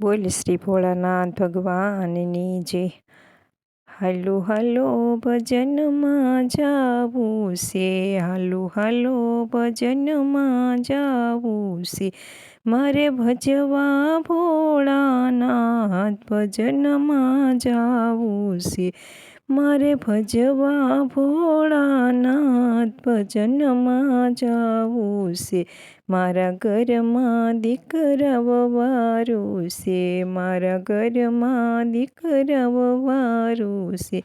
બોલ શ્રી ભોળાનાથ ભગવાનની જે. હલો, હાલો, ભજનમાં જાવું છે. હાલો, હલો, ભજનમાં જાવું છે. મારે ભજવા ભોળાનાથ ભજનમાં જાવું છે. મારે ભજવા ભોળાનાથ ભજનમાં જાવું છે. મારા ઘરમાં દીકરા વારું છે. મારા ઘરમાં દીકરા વારું છે.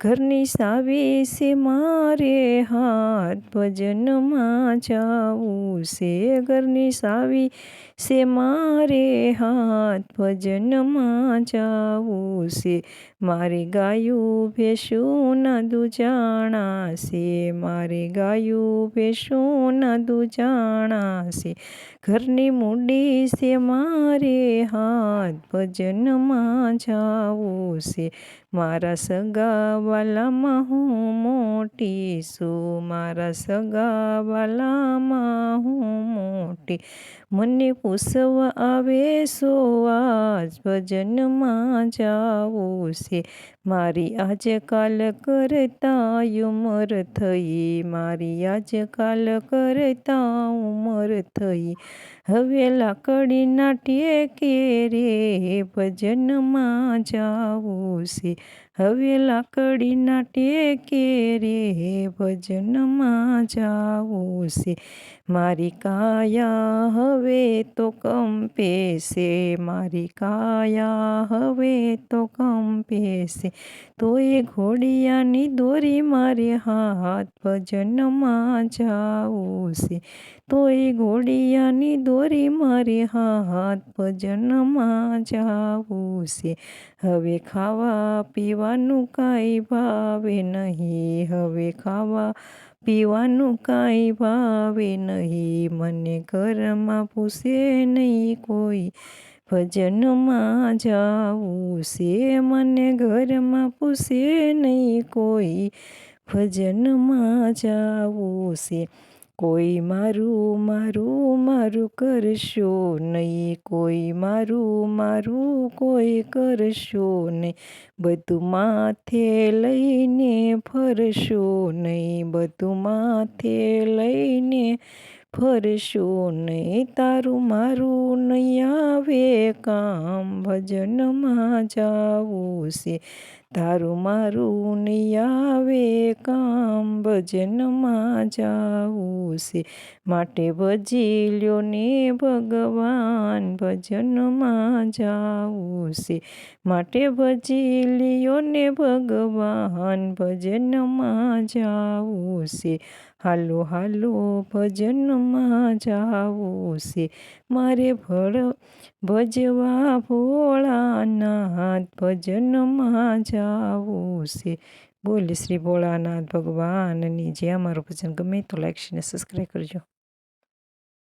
ઘરની સાવી છે મારે હાથ ભજનમાં જાવું છે. ઘરની સાવી છે મારે હાથ ભજનમાં જાવું છે. મારે ગાયું ભેંસું ના દુજાણા છે. મારે ગાયું ભેંસું ના દુજાણા છે. ઘરની મૂડી છે મારે હાથ ભજનમાં જાવું છે. મારા સગાવાલામાં હું મોટી છું મારા સગાવાલામાં હું મોટી. મને પૂછવા આવે સો આજ ભજનમાં જાવું છે? મારી આજકાલ કરતા ઉંમર થઈ, મારી આજકાલ કરતા ઉમર થઈ. હવે લાકડીના ટેકે રે, ભજનમાં જાવું છે હવે લાકડીના ટેકે રે, ભજનમાં જાવું છે મારી કાયા હવે તો કંપે છે મારી કાયા હવે તો કંપે છે તોય ઘોડિયાની દોરી મારે હાથ ભજનમાં જાવું છે તોય ઘોડિયાની દોરી મારે હાથ ભજનમાં જાવું છે. હવે ખાવા પીવાનું કાંઈ ભાવે નહીં. હવે ખાવા પીવાનું કાંઈ ભાવે નહીં. મને ઘરમાં પૂછે નહીં કોઈ ભજનમાં જાવું છે. મને ઘરમાં પૂછે નહીં કોઈ ભજનમાં જાવું છે. કોઈ મારું મારું મારું કરશો નહીં, કોઈ મારું મારું કોઈ કરશો નહીં. બધું માથે લઈને ફરશો નહીં, બધું માથે લઈને ફરશો નહીં. તારું મારું નહીં આવે કામ, ભજનમાં જાવું છે. તારું મારું આવે કામ ભજનમાં જાવું છે. માટે ભજી લ્યો ને ભગવાન ભજનમાં જાવું છે. માટે ભજી લ્યો ને ભગવાન ભજનમાં જાવું છે. હાલો હાલો ભજનમાં જાવું છે. મારે ભળ ભજવા ભોળાનાથ ભજનમાં જાવું છે. બોલ શ્રી ભોળાનાથ ભગવાનની જે અમારું ભજન ગમે તો લાઈક અને સબસ્ક્રાઈબ કરજો.